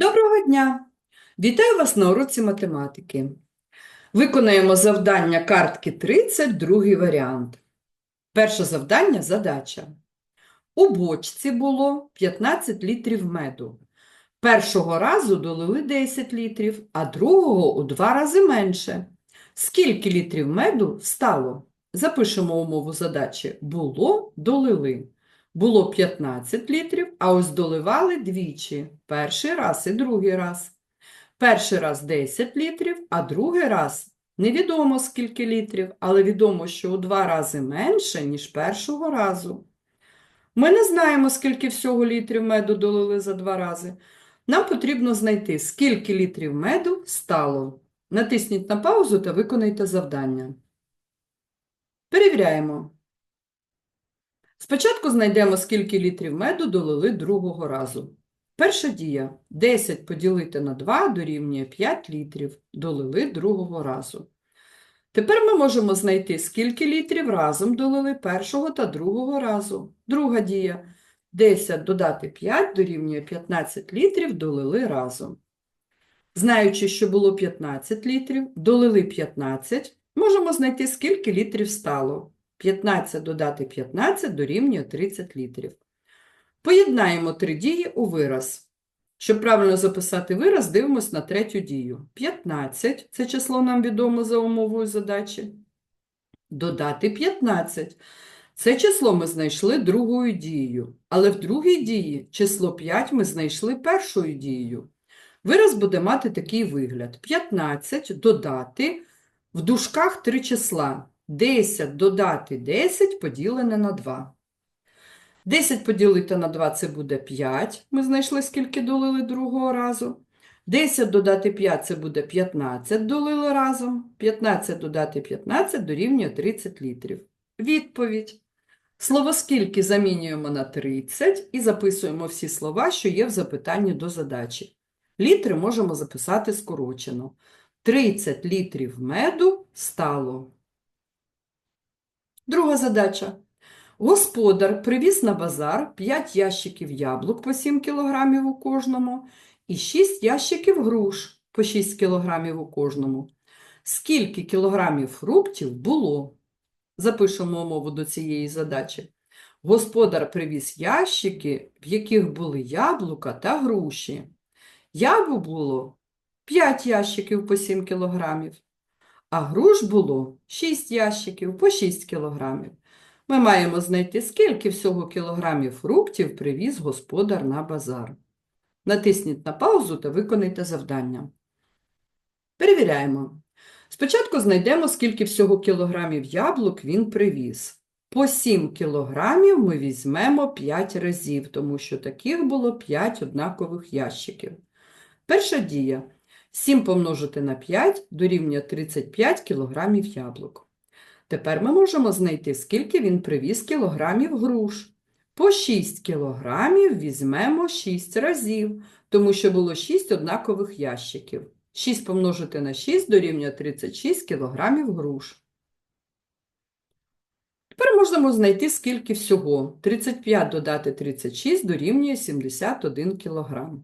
Доброго дня! Вітаю вас на уроці математики. Виконаємо завдання картки 30, другий варіант. Перше завдання – задача. У бочці було 15 літрів меду. Першого разу долили 10 літрів, а другого у два рази менше. Скільки літрів меду стало? Запишемо умову задачі. Було, долили. Було 15 літрів, а ось доливали двічі. Перший раз і другий раз. Перший раз 10 літрів, а другий раз невідомо скільки літрів, але відомо, що у два рази менше, ніж першого разу. Ми не знаємо, скільки всього літрів меду долили за два рази. Нам потрібно знайти, скільки літрів меду стало. Натисніть на паузу та виконайте завдання. Перевіряємо. Спочатку знайдемо, скільки літрів меду долили другого разу. Перша дія. 10 поділити на 2 дорівнює 5 літрів. Долили другого разу. Тепер ми можемо знайти, скільки літрів разом долили першого та другого разу. Друга дія. 10 додати 5 дорівнює 15 літрів долили разом. Знаючи, що було 15 літрів, долили 15, можемо знайти, скільки літрів стало. 15 додати 15 дорівнює 30 літрів. Поєднаємо три дії у вираз. Щоб правильно записати вираз, дивимось на третю дію. 15 – це число нам відомо за умовою задачі. Додати 15. Це число ми знайшли другою дією, але в другій дії число 5 ми знайшли першою дією. Вираз буде мати такий вигляд. 15 додати в дужках три числа. 10 додати 10 поділене на 2. 10 поділити на 2 – це буде 5. Ми знайшли, скільки долили другого разу. 10 додати 5 – це буде 15 долили разом. 15 додати 15 дорівнює 30 літрів. Відповідь. Слово «скільки» замінюємо на 30 і записуємо всі слова, що є в запитанні до задачі. Літри можемо записати скорочено. 30 літрів меду стало. Друга задача. Господар привіз на базар 5 ящиків яблук по 7 кг у кожному і 6 ящиків груш по 6 кг у кожному. Скільки кілограмів фруктів було? Запишемо умову до цієї задачі. Господар привіз ящики, в яких були яблука та груші. Яблук було 5 ящиків по 7 кілограмів, а груш було 6 ящиків по 6 кілограмів. Ми маємо знайти, скільки всього кілограмів фруктів привіз господар на базар. Натисніть на паузу та виконайте завдання. Перевіряємо. Спочатку знайдемо, скільки всього кілограмів яблук він привіз. По 7 кілограмів ми візьмемо 5 разів, тому що таких було 5 однакових ящиків. Перша дія. 7 помножити на 5 дорівнює 35 кілограмів яблук. Тепер ми можемо знайти, скільки він привіз кілограмів груш. По 6 кілограмів візьмемо 6 разів, тому що було 6 однакових ящиків. 6 помножити на 6 дорівнює 36 кілограмів груш. Тепер можемо знайти, скільки всього. 35 додати 36 дорівнює 71 кілограм.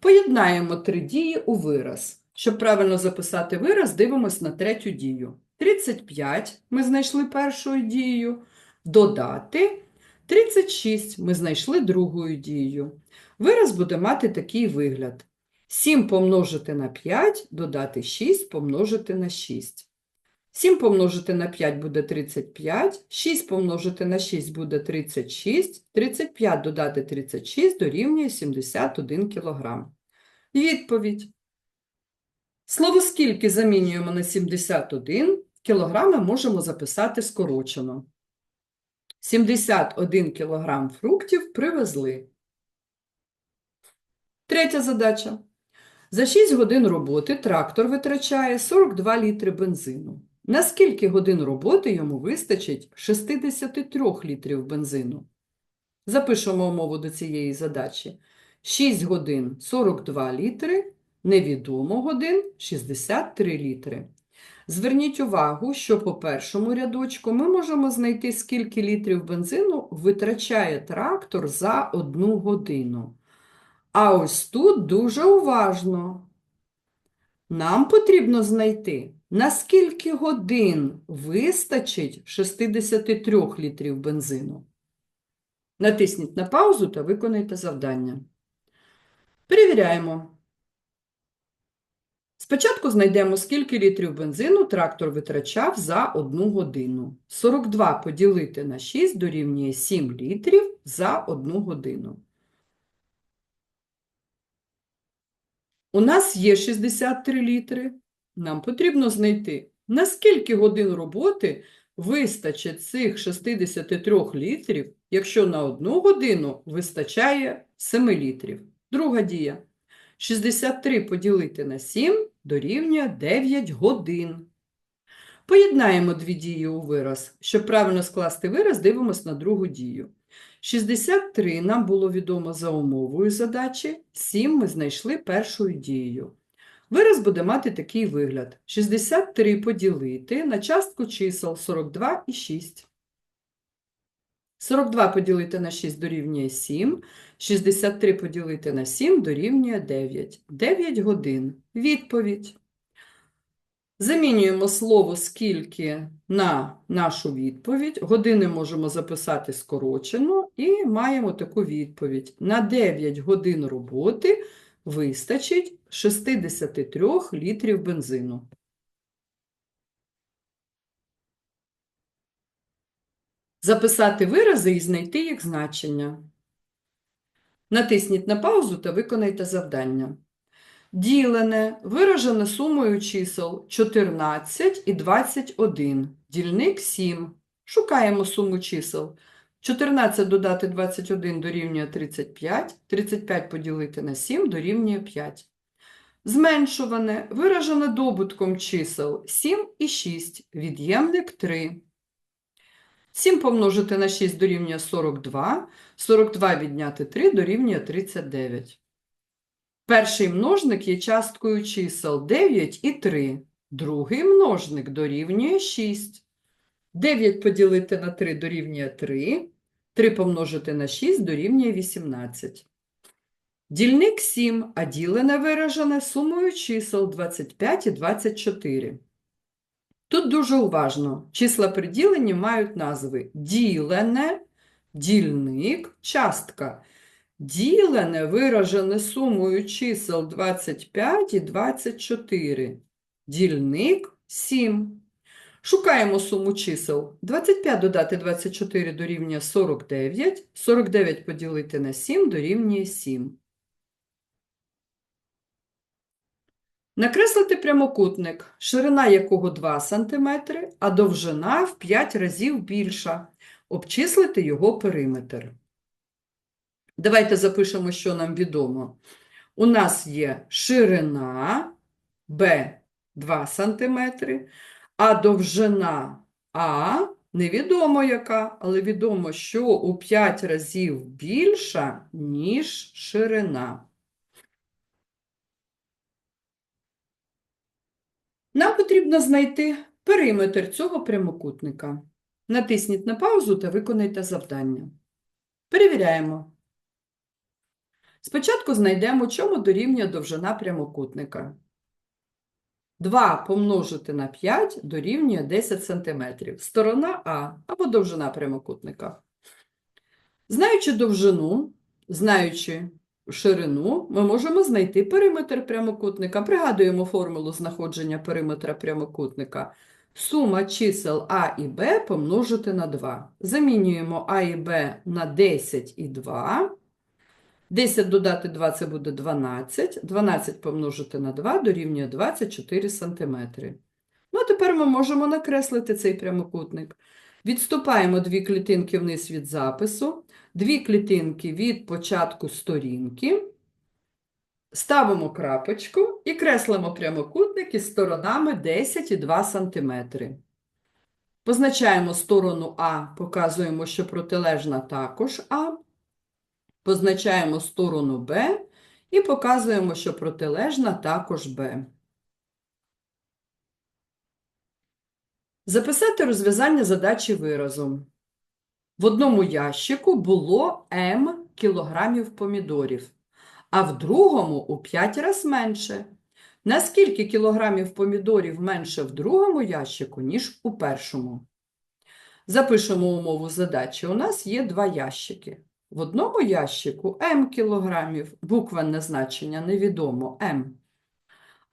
Поєднаємо три дії у вираз. Щоб правильно записати вираз, дивимось на третю дію. 35 ми знайшли першою дією. Додати 36 ми знайшли другою дією. Вираз буде мати такий вигляд. 7 помножити на 5, додати 6 помножити на 6. 7 помножити на 5 буде 35, 6 помножити на 6 буде 36, 35 додати 36 дорівнює 71 кг. Відповідь. Слово «скільки» замінюємо на 71, кілограми можемо записати скорочено. 71 кг фруктів привезли. Третя задача. За 6 годин роботи трактор витрачає 42 літри бензину. На скільки годин роботи йому вистачить 63 літрів бензину? Запишемо умову до цієї задачі. 6 годин 42 літри, невідомо годин 63 літри. Зверніть увагу, що по першому рядочку ми можемо знайти, скільки літрів бензину витрачає трактор за одну годину. А ось тут дуже уважно. Нам потрібно знайти, на скільки годин вистачить 63 літрів бензину. Натисніть на паузу та виконайте завдання. Перевіряємо. Спочатку знайдемо, скільки літрів бензину трактор витрачав за одну годину. 42 поділити на 6 дорівнює 7 літрів за одну годину. У нас є 63 літри. Нам потрібно знайти, на скільки годин роботи вистачить цих 63 літрів, якщо на одну годину вистачає 7 літрів. Друга дія. 63 поділити на 7 дорівнює 9 годин. Поєднаємо дві дії у вираз. Щоб правильно скласти вираз, дивимось на другу дію. 63 нам було відомо за умовою задачі, 7 ми знайшли першою дією. Вираз буде мати такий вигляд. 63 поділити на частку чисел 42 і 6. 42 поділити на 6 дорівнює 7. 63 поділити на 7 дорівнює 9. 9 годин. Відповідь. Замінюємо слово «скільки» на нашу відповідь. Години можемо записати скорочено і маємо таку відповідь. На 9 годин роботи вистачить 63 літрів бензину. Записати вирази і знайти їх значення. Натисніть на паузу та виконайте завдання. Ділене виражене сумою чисел 14 і 21. Дільник 7. Шукаємо суму чисел. 14 додати 21 дорівнює 35, 35 поділити на 7 дорівнює 5. Зменшуване виражене добутком чисел 7 і 6, від'ємник 3. 7 помножити на 6 дорівнює 42, 42 відняти 3 дорівнює 39. Перший множник є часткою чисел 9 і 3. Другий множник дорівнює 6. 9 поділити на 3 дорівнює 3. 3 помножити на 6 дорівнює 18. Дільник 7, а ділене виражене сумою чисел 25 і 24. Тут дуже уважно. Числа при діленні мають назви ділене, дільник, частка. Ділене виражене сумою чисел 25 і 24. Дільник 7. Шукаємо суму чисел. 25 додати 24 дорівнює 49. 49 поділити на 7 дорівнює 7. Накреслити прямокутник, ширина якого 2 см, а довжина в 5 разів більша. Обчислити його периметр. Давайте запишемо, що нам відомо. У нас є ширина b 2 см, а довжина А невідомо яка, але відомо, що у 5 разів більша, ніж ширина. Нам потрібно знайти периметр цього прямокутника. Натисніть на паузу та виконайте завдання. Перевіряємо. Спочатку знайдемо, чому дорівнює довжина прямокутника. 2 помножити на 5 дорівнює 10 см. Сторона А або довжина прямокутника. Знаючи довжину, знаючи ширину, ми можемо знайти периметр прямокутника. Пригадуємо формулу знаходження периметра прямокутника. Сума чисел А і Б помножити на 2. Замінюємо А і Б на 10 і 2. 10 додати 2 – це буде 12. 12 помножити на 2 дорівнює 24 см. Ну, а тепер ми можемо накреслити цей прямокутник. Відступаємо дві клітинки вниз від запису, дві клітинки від початку сторінки, ставимо крапочку і креслимо прямокутник із сторонами 10 і 2 см. Позначаємо сторону А, показуємо, що протилежна також А. Позначаємо сторону Б і показуємо, що протилежна також Б. Записати розв'язання задачі виразом. В одному ящику було М кілограмів помідорів, а в другому у 5 раз менше. На скільки кілограмів помідорів менше в другому ящику, ніж у першому? Запишемо умову задачі. У нас є два ящики. В одному ящику М кілограмів, буквенне значення невідомо М.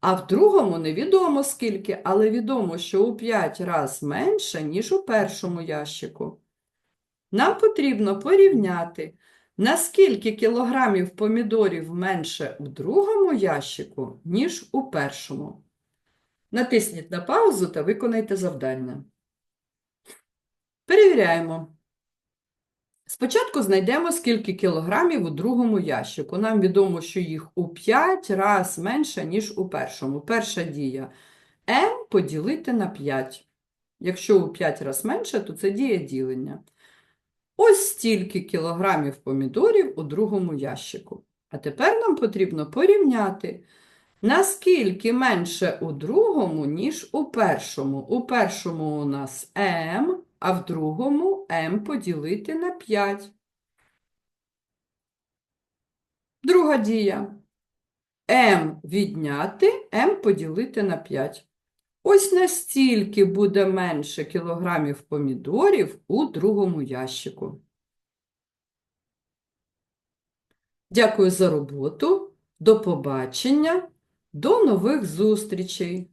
А в другому невідомо скільки, але відомо, що у 5 раз менше, ніж у першому ящику. Нам потрібно порівняти, наскільки кілограмів помідорів менше в другому ящику, ніж у першому. Натисніть на паузу та виконайте завдання. Перевіряємо. Спочатку знайдемо, скільки кілограмів у другому ящику. Нам відомо, що їх у 5 раз менше, ніж у першому. Перша дія m поділити на 5. Якщо у 5 раз менше, то це дія ділення. Ось стільки кілограмів помідорів у другому ящику. А тепер нам потрібно порівняти, наскільки менше у другому, ніж у першому. У першому у нас m, а в другому m поділити на 5. Друга дія. m відняти, m поділити на 5. Ось настільки буде менше кілограмів помідорів у другому ящику. Дякую за роботу. До побачення. До нових зустрічей!